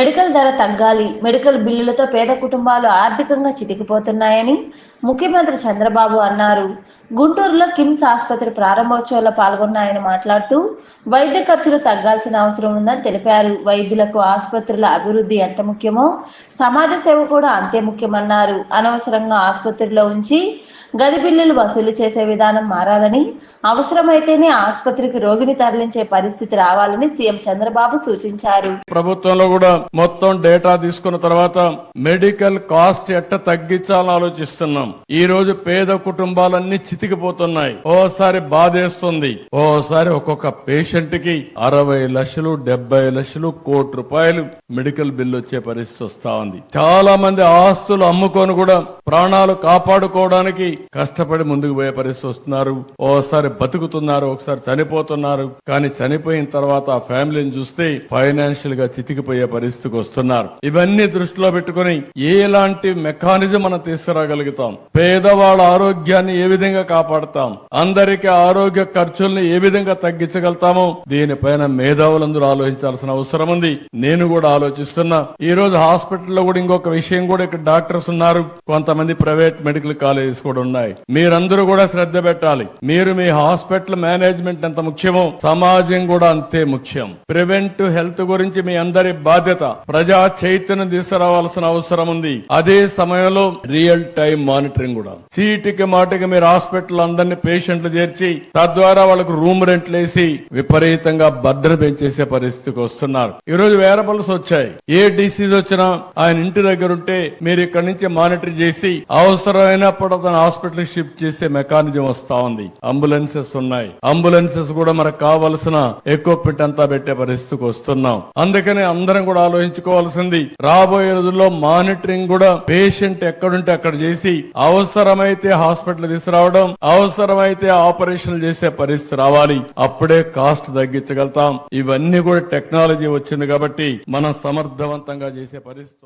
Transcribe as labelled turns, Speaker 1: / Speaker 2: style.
Speaker 1: Medical ధర తగ్గాలి medical బిల్లులతో పేద కుటుంబాలు ఆర్థికంగా చితికిపోతున్నాయని ముఖ్యమంత్రి చంద్రబాబు అన్నారు. గుంటూరులో కిమ్స్ ఆసుపత్రి ప్రారంభోత్సవంలో పాల్గొన్న ఆయన మాట్లాడుతూ వైద్య ఖర్చులు తగ్గాల్సిన అవసరం ఉందని తెలిపారు. వైద్యులకు ఆసుపత్రుల అభివృద్ధి ఎంత ముఖ్యమో సమాజ సేవ కూడా అంతే ముఖ్యమన్నారు. అనవసరంగా ఆసుపత్రిలో ఉంచి గది బిల్లులు వసూలు చేసే విధానం మారాలని అవసరమైతేనే ఆసుపత్రికి రోగిని తరలించే పరిస్థితి రావాలని సీఎం చంద్రబాబు సూచించారు.
Speaker 2: ప్రభుత్వంలో కూడా మొత్తం డేటా తీసుకున్న తర్వాత మెడికల్ కాస్ట్ ఎట్ట తగ్గించాలని ఆలోచిస్తున్నాం. ఈ రోజు పేద కుటుంబాలన్నీ చితికిపోతున్నాయి ఓసారి బాధేస్తుంది. ఓసారి ఒక్కొక్క పేషెంట్కి అరవై లక్షలు డెబ్బై లక్షలు కోటి రూపాయలు మెడికల్ బిల్లు వచ్చే పరిస్థితి వస్తా ఉంది. చాలా మంది ఆస్తులు అమ్ముకొని కూడా ప్రాణాలు కాపాడుకోవడానికి కష్టపడి ముందుకు పోయే పరిస్థితి వస్తున్నారు. ఓసారి బతుకుతున్నారు ఒకసారి చనిపోతున్నారు. కానీ చనిపోయిన తర్వాత ఆ ఫ్యామిలీని చూస్తే ఫైనాన్షియల్గా చితికిపోయే పరిస్థితికి వస్తున్నారు. ఇవన్నీ దృష్టిలో పెట్టుకుని ఎలాంటి మెకానిజం మనం తీసుకురాగలుగుతాం? పేదవాళ్ళ ఆరోగ్యాన్ని ఏ విధంగా కాపాడతాం. అందరికీ ఆరోగ్య ఖర్చుల్ని ఏ విధంగా తగ్గించగలుగుతామో దీనిపైన మేధావులందరూ ఆలోచించాల్సిన అవసరం ఉంది. నేను కూడా ఆలోచిస్తున్నా. ఈ రోజు హాస్పిటల్లో కూడా ఇంకొక విషయం కూడా ఇక్కడ డాక్టర్స్ ఉన్నారు. కొంతమంది ప్రైవేట్ మెడికల్ కాలేజెస్ కూడా ఉన్నాయి. మీరందరూ కూడా శ్రద్ధ పెట్టాలి. మీరు మీ హాస్పిటల్ మేనేజ్మెంట్ ఎంత ముఖ్యమో సమాజం కూడా అంతే ముఖ్యం. ప్రివెంట్ హెల్త్ గురించి మీ అందరి బాధ్యత. ప్రజా చైతన్యం తీసుకురావాల్సిన అవసరం ఉంది. అదే సమయంలో రియల్ టైం మానిటరింగ్ కూడా. చీటికి మాటికి మీరు హాస్పిటల్ అందరినీ పేషెంట్లు చేర్చి తద్వారా వాళ్ళకు రూమ్ రెంట్లు వేసి విపరీతంగా భద్ర పెంచేసే పరిస్థితికి వస్తున్నారు. ఈ రోజు వేరబుల్స్ వచ్చాయి. ఏ డిసీజ్ వచ్చినా ఆయన ఇంటి దగ్గర ఉంటే మీరు ఇక్కడ నుంచి మానిటర్ చేసి అవసరమైనప్పుడు అతను హాస్పిటల్ షిఫ్ట్ చేసే మెకానిజం వస్తా ఉంది. అంబులెన్సెస్ ఉన్నాయి. అంబులెన్సెస్ కూడా మనకు కావలసిన ఎక్విప్మెంట్ అంతా పెట్టే పరిస్థితికి వస్తున్నాం. అందుకనే అందరం కూడా ఆలోచించుకోవాల్సింది రాబోయే రోజుల్లో మానిటరింగ్ కూడా పేషెంట్ ఎక్కడుంటే అక్కడ చేసి అవసరమైతే హాస్పిటల్ తీసుకురావడం అవసరమైతే ఆపరేషన్లు చేసే పరిస్థితి రావాలి. అప్పుడే కాస్ట్ తగ్గించగలుగుతాం. ఇవన్నీ కూడా టెక్నాలజీ వచ్చింది కాబట్టి మనం సమర్థవంతంగా చేసే పరిస్థితి